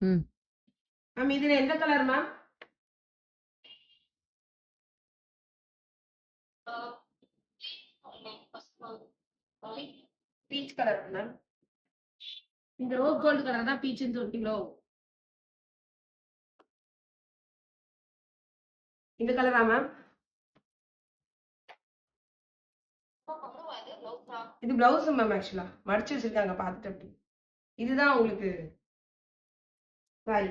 ம். மேம் இதுல எந்த colour ma'am? Peach colour ma'am. இந்த ரோஸ் கோல்டு கலர் தான் பீச்சுன்னு சொல்லிட்டீங்களோ இந்த கலரா மேம். இது பிளவுஸ் மேம் ஆக்சுவலா. மடிச்சு வச்சிருக்காங்க பார்த்துட்டு அப்படி. இதுதான் உங்களுக்கு சாரி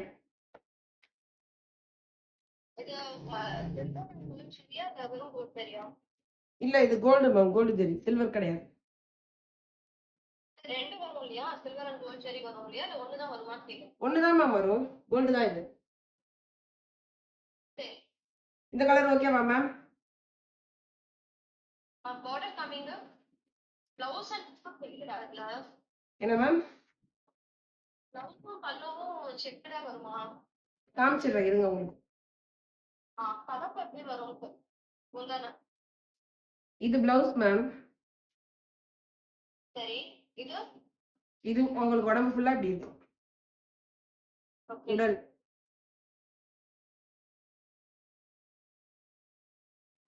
இல்ல இது gold ma'am gold zari silver கிடையாது. ரெண்டு வரும் இல்லையா? சில்வர் அண்ட் கோல்ட் சரி வரும் இல்லையா? இல்ல ஒண்ணுதான் வருமான்னு கேக்குறேன் ஒண்ணுதான் மேம் வரும். கோல்டு தான் இது. இந்த கலர் ஓகேவா மேம் பார்டர் காமிங்க பிளவுஸ் அண்ட் என்ன மேம் காமிச்சிடுறேன் இருங்க உங்களுக்கு. இது பிளவுஸ் மேம் சரி இது? இது உங்களுக்கு உடம்பு ஃபுல்லா இப்படி இருக்கும். உடல்.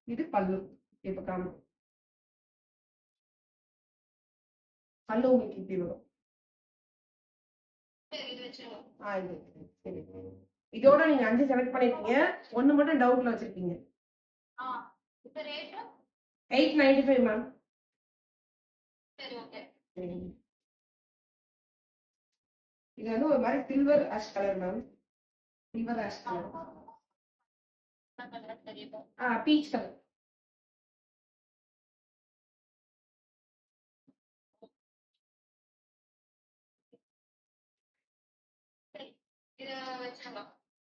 இது பல்லு இப்ப காமி. பல்லு உங்களுக்கு இப்படி வரும். சரி. இதோட நீங்க அஞ்சு செலக்ட் பண்ணிருக்கீங்க. ஒண்ணு மட்டும் டவுட்ல வச்சிருக்கீங்க. எயிட் நைன்டி ஃபைவ் மேம் இது வந்து ஒரு மாதிரி silver ash colour ma'am silver ash colour peach colour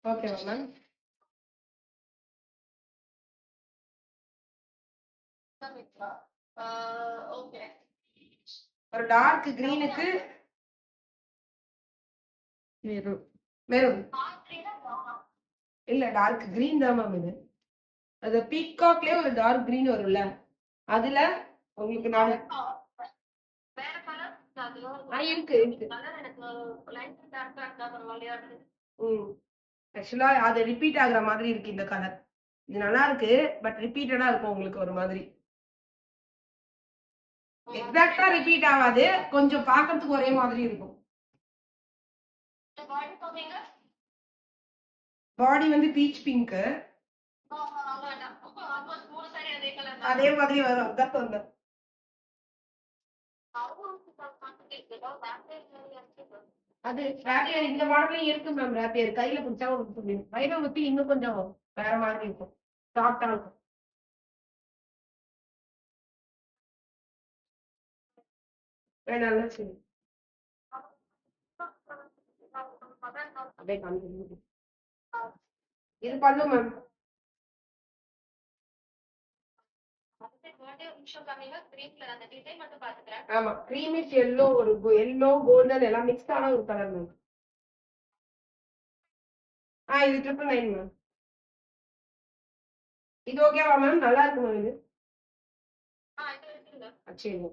ஓகேவா மேம் ஒரு டார்க் கிரீனுக்கு மெரூன் மெரூன் இல்ல டார்க் கிரீன் தான் மேம் இது. அது பீகாக்லயே ஒரு டார்க் கிரீன் வரும்ல. அதுல உங்களுக்கு நான் வேற கலர் ஆ, இருக்கு இருக்கு கலர் எனக்கு லைட் டார்க்கா இருந்தா பரவாயில்லையா ஆக்சுவலா அது ரிப்பீட் ஆகுற மாதிரி இருக்கு இந்த கலர் இது நல்லா இருக்கு பட் ரிப்பீட்டடா இருக்கும் உங்களுக்கு ஒரு மாதிரி. எக்ஸாக்டா ரிப்பீட் ஆகாது கொஞ்சம் பார்க்கறதுக்கு ஒரே மாதிரி இருக்கும். பாடி வந்து பீச் பிங்க் அதே மாதிரி வரும். அதான் சொன்னேன். அது ராப்பியர் இந்த மாடலையும் இருக்கு மேம் ராப்பியர் கையில பிடிச்சா உங்களுக்கு முடியும் கையில ஊத்தி இன்னும் கொஞ்சம் வேற மாதிரி இருக்கும். சாஃப்டா இருக்கும். வேணாம்ல சரி. அப்படியே காமிக்க இது பண்ணும் மேம் ஆமா கிரீமிஷ் எல்லோ ஒரு எல்லோ கோல்டன் எல்லாம் மிக்ஸ் ஆன ஒரு கலர் மேம் ஆ இது ட்ரிபிள் நைன் மேம் இது ஓகேவா மேம் நல்லா இருக்கு மேம் இது? சரி.